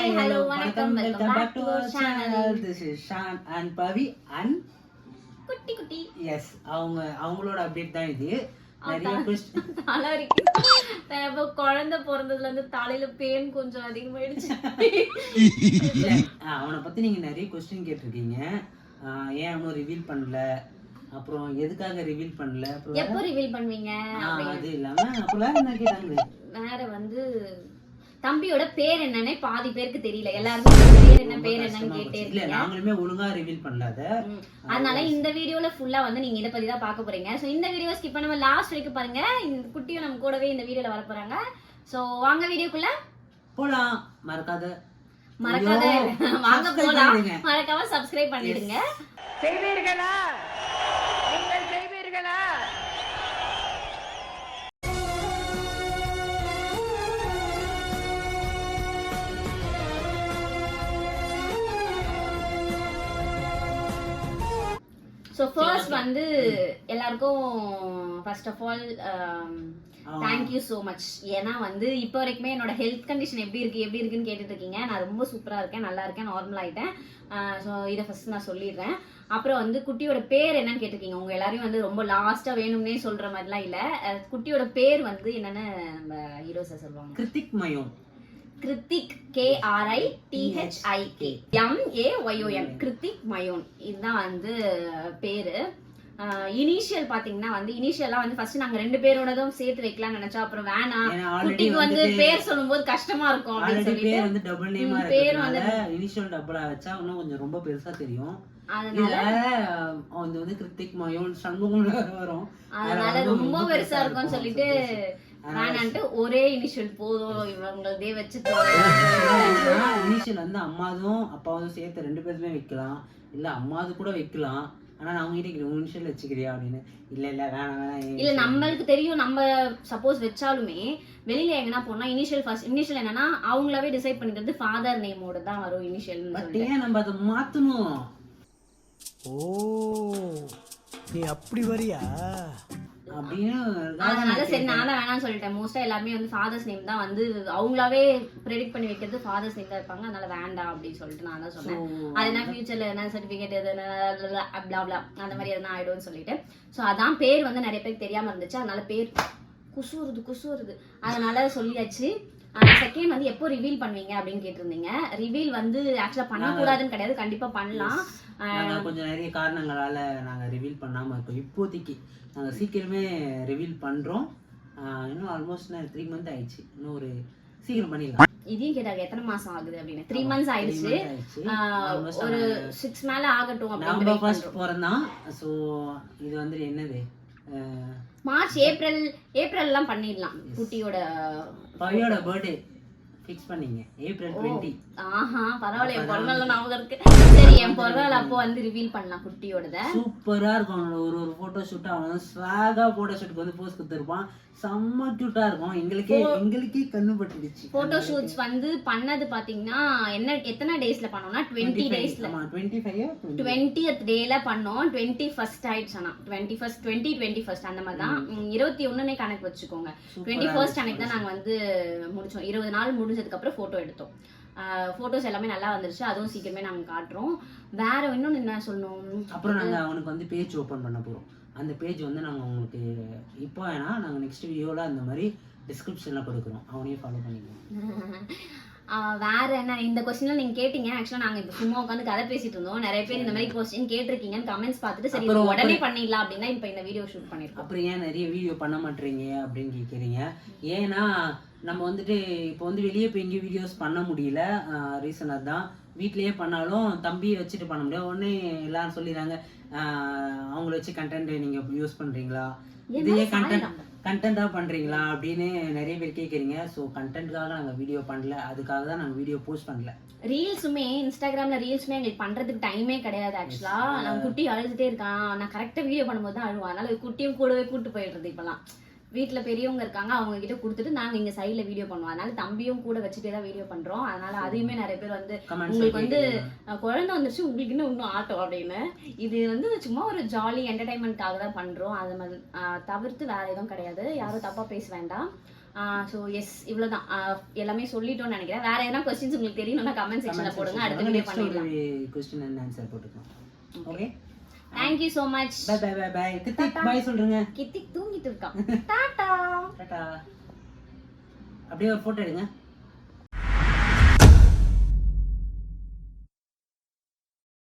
Hi, hello, வணக்கம், welcome back to our channel. This is Shan and Pavi and குட்டி குட்டி. Yes அவங்க அவங்களோட அப்டேட் தான் இது. நிறைய இப்போ குழந்தை பிறந்ததுல இருந்து தலையில பேன் கொஞ்சம் அதிகமாயிடுச்சு. அவனை பத்தி நீங்க நிறைய கொஸ்டின் கேட்டிருக்கீங்க. ஏன் அவனும் ரிவீல் பண்ணல? அப்புறம் எதுக்காக ரிவீல் பண்ணல? அப்புறம் எப்போ ரிவீல் பண்ணுவீங்க? அது இல்லாம என்ன கேட்டாங்க வேற வந்து தம்பியோட பேர் என்னன்னே பாதி பேருக்கு தெரியல. எல்லாருமே பேர் என்ன பேர் என்னன்னு கேட்டே இல்ல இருக்கீங்க நாங்களுமே ஒழுங்கா ரிவீல் ம். அதனால இந்த வீடியோல ஃபுல்லா வந்து நீங்க இத பத்தி தான் பார்க்க போறீங்க. சோ இந்த வீடியோ ஸ்கிப் பண்ணாம லாஸ்ட் வரைக்கும் பாருங்க. இந்த குட்டியும் நம்ம கூடவே இந்த வீடியோல வர போறாங்க. சோ வாங்க வீடியோக்குள்ள. போலாம். மறக்காத. மறக்காத. வாங்க போலாம். மறக்காம சப்ஸ்கிரைப் பண்ணிடுங்க. செய்வீர்களா? ஸோ ஃபர்ஸ்ட் வந்து எல்லாருக்கும் first of all thank you so much ஏன்னா வந்து இப்போ வரைக்குமே என்னோட ஹெல்த் கண்டிஷன் எப்படி இருக்கு எப்படி இருக்குன்னு கேட்டுட்டு இருக்கீங்க நான் ரொம்ப சூப்பராக இருக்கேன் நல்லா இருக்கேன் நார்மல் ஆயிட்டேன். ஸோ இதை ஃபர்ஸ்ட் நான் சொல்லிடுறேன். அப்புறம் வந்து குட்டியோட பேர் என்னன்னு கேட்டிருக்கீங்க. உங்க எல்லாரையும் வந்து ரொம்ப லாஸ்ட்டாக வேணும்னே சொல்ற மாதிரிலாம் இல்லை. குட்டியோட பேர் வந்து என்னன்னு நம்ம ஹீரோஸை சொல்லுவாங்க. Krithik Mayam Krithik K R I T H I K M A Y O N Krithik Mayon இதுதான் வந்து பேரு. இனிஷியல் பாத்தீங்கன்னா வந்து இனிஷியலா வந்து ஃபர்ஸ்ட் நாங்க ரெண்டு பேரோடதும் சேர்த்து வைக்கலாம்னு நினைச்சோம். அப்புறம் வேணாம். குட்டிக்கு வந்து வந்து பேர் சொல்லும்போது கஷ்டமா இருக்கும் அப்படின்னு சொல்லிட்டு. வந்து டபுள் நேமா பேர் இருக்கிறதுனால இனிஷியல் டபுளா வச்சா இன்னும் கொஞ்சம் ரொம்ப பெருசா தெரியும். வந்து கிருத்திக் மயம் சண்முகம் வரும். அதனால வந்து ரொம்ப பெருசா இருக்கும்னு சொல்லிட்டு வேணான்ட்டு ஒரே இனிஷியல் போதும் இவங்களதே வச்சு இனிஷியல் வந்து அம்மாதும் அப்பாவும் சேர்த்து ரெண்டு பேருமே வைக்கலாம். இல்ல அம்மாது கூட வைக்கலாம். ஆனா நான் உன் இனிஷியல் வச்சுக்கிறியா அப்படின்னு? இல்ல இல்ல வேணாம் வேணாம் இல்ல. நம்மளுக்கு தெரியும் நம்ம சப்போஸ் வச்சாலுமே வெளியில எங்கன்னா போனா இனிஷியல் ஃபர்ஸ்ட் இனிஷியல் என்னன்னா அவங்களாவே டிசைட் பண்ணிக்கிறது ஃபாதர் நேமோட தான் வரும் இனிஷியல் பட் ஏன் நம்ம அதை மாத்தணும்? ஓ நீ அப்படி வரியா? அதனால சரி நான் தான் வேணாம்னு சொல்லிட்டேன். மோஸ்டா எல்லாருமே வந்து ஃபாதர்ஸ் நேம் தான் வந்து அவங்களாவே ப்ரெடிக்ட் பண்ணி வைக்கிறது ஃபாதர்ஸ் நேம் தான் இருப்பாங்க. அதனால வேண்டாம் அப்படின்னு சொல்லிட்டு நான் தான் சொன்னேன். அது என்ன ஃபியூச்சர்ல என்ன சர்டிபிகேட் எது பிளாப்லா அந்த மாதிரி எதுனா ஆயிடும்னு சொல்லிட்டு. ஸோ அதான் பேர் வந்து நிறைய பேருக்கு தெரியாம இருந்துச்சு. அதனால பேர் குசுறுது குசுறுது அதனால சொல்லியாச்சு. செகண்ட் வந்து எப்போ ரிவீல் பண்ணுவீங்க அப்படின்னு கேட்டிருந்தீங்க. ரிவீல் வந்து ஆக்சுவலா பண்ணக்கூடாதுன்னு கிடையாது. கண்டிப்பா பண்ணலாம். கொஞ்சம் நிறைய காரணங்களால நாங்க ரிவீல் பண்ணாம இருக்கோம். இப்போதைக்கு நாங்க சீக்கிரமே ரிவீல் பண்றோம். ஆஹ் இன்னும் ஆல்மோஸ்ட் த்ரீ மந்த் ஆயிடுச்சு. இன்னும் ஒரு சீக்கிரம் பண்ணிடலாம். இதையும் கேட்டாங்க. எத்தனை மாசம் ஆகுது அப்படின்னு. த்ரீ மந்த்ஸ் ஆயிடுச்சு. ஒரு சிக்ஸ் மேல ஆகட்டும் அப்படின்னு ஃபர்ஸ்ட் பிறந்தான் ஸோ இது வந்து என்னது? மார்ச் ஏப்ரல் ஏப்ரல் எல்லாம் பண்ணிடலாம். குட்டியோட பவியோட பர்த்டே ஃபிக்ஸ் பண்ணீங்க ஏப்ரல் டுவெண்ட்டி ஆஹா பரவாயில்ல என் பிறந்தநாள் ஞாபகம் இருக்கு. சரி என் பிறந்தநாள் அப்போ வந்து ரிவீல் பண்ணலாம் குட்டியோடத. சூப்பரா இருக்கும் அவனோட ஒரு ஒரு போட்டோ ஷூட் அவன் ஸ்வாகா போட்டோ ஷூட்டுக்கு வந்து போஸ் கொடுத்துருப்பான். செம்ம கியூட்டா இருக்கும். எங்களுக்கே எங்களுக்கே கண்ணு பட்டுடுச்சு. போட்டோ ஷூட்ஸ் வந்து பண்ணது பாத்தீங்கன்னா என்ன எத்தனை டேஸ்ல பண்ணோம்னா டுவெண்ட்டி டேஸ்ல டுவெண்ட்டியத் டேல பண்ணோம். டுவெண்ட்டி ஃபர்ஸ்ட் ஆயிடுச்சு ஆனா. Twenty first twenty twenty first அந்த மாதிரி தான். இருபத்தி ஒண்ணுனே கணக்கு வச்சுக்கோங்க. டுவெண்ட்டி ஃபர்ஸ்ட் அன்னைக்கு தான் நாங்க வந்து முடிச்சோம். இருபது நாள் முடிஞ்சதுக்கு அப்புறம் போட்டோ எடுத்தோம் போட்டோஸ் எல்லாமே நல்லா வந்துருச்சு. அதுவும் சீக்கிரமே நாங்க காட்டுறோம். வேற இன்னொன்னு என்ன சொல்லணும்? அப்புறம் நாங்க அவனுக்கு வந்து பேஜ் ஓபன் பண்ண போறோம். அந்த பேஜ் வந்து நாங்க உங்களுக்கு இப்போ வேணா நாங்க நெக்ஸ்ட் வீடியோல அந்த மாதிரி டிஸ்கிரிப்ஷன்ல கொடுக்குறோம். அவனையும் ஃபாலோ பண்ணிக்கலாம் வேற என்ன இந்த கொஸ்டின்ல நீங்க கேட்டீங்க. ஆக்சுவலா நாங்க இப்ப சும்மா உட்காந்து கதை பேசிட்டு இருந்தோம். நிறைய பேர் இந்த மாதிரி கொஸ்டின் கேட்டிருக்கீங்கன்னு கமெண்ட்ஸ் பார்த்துட்டு சரி உடனே பண்ணிடலாம் அப்படின்னா இப்ப இந்த வீடியோ ஷூட் பண்ணிருக்கோம் அப்புறம் ஏன் நிறைய வீடியோ பண்ண மாட்டீங்க அப்படின்னு கேட்குறீங்க ஏன்னா நம்ம வந்துட்டு இப்போ வந்து வெளியே போய் எங்கேயும் வீடியோஸ் பண்ண முடியல. ரீசன் அதுதான். வீட்லயே பண்ணாலும் தம்பியை வச்சுட்டு பண்ண முடியாது. உடனே எல்லாரும் சொல்லிடுறாங்க அவங்கள வச்சு கண்டென்ட் நீங்க யூஸ் பண்றீங்களா? இதையே கண்டென்ட் கண்டென்ட்டா பண்றீங்களா? அப்படின்னு நிறைய பேர் கேட்குறீங்க ஸோ கண்டென்ட்காக நாங்கள் வீடியோ பண்ணல. அதுக்காக தான் நாங்கள் வீடியோ போஸ்ட் பண்ணல. ரீல்ஸுமே இன்ஸ்டாகிராம்ல ரீல்ஸுமே எங்களுக்கு பண்றதுக்கு டைமே கிடையாது ஆக்சுவலா நான் குட்டி அழுதுட்டே இருக்கான். நான் கரெக்டா வீடியோ பண்ணும்போது தான் அழுவான். அதனால குட்டியும் கூடவே கூட்டு போயிடுறது இப்பெல்லாம். வீட்ல பெரியவங்க இருக்காங்க அவங்க கிட்ட கொடுத்துட்டு நாங்க இங்க சைடுல வீடியோ பண்ணுவோம். அதனால தம்பியும் கூட வச்சுட்டே தான் வீடியோ பண்றோம். அதனால அதையுமே நிறைய பேர் வந்து உங்களுக்கு வந்து குழந்தை வந்துருச்சு உங்களுக்கு இன்னும் இன்னும் ஆட்டம் அப்படின்னு. இது வந்து சும்மா ஒரு ஜாலி என்டர்டைன்மெண்ட்காக தான் பண்றோம். அது மாதிரி தவிர்த்து வேற எதுவும் கிடையாது. யாரும் தப்பா பேச வேண்டாம். ஸோ எஸ் இவ்வளவுதான். ஆஹ் எல்லாமே சொல்லிட்டோம்னு நினைக்கிறேன். வேற எதனா கொஸ்டின்ஸ் உங்களுக்கு தெரியணும்னா கமெண்ட் செக்ஷன்ல போடுங்க. அடுத்த வீடியோ பண்ணிடலாம். கொஸ்டின் அண்ட் ஆன்சர் போட்டுக்கலாம். Okay thank you so much bye bye bye bye Krithik bye சொல்றேங்க கித்திக் தூங்கிட்டு இருக்கான். டாடா டாடா அப்படியே ஒரு போட்டோ எடுங்க.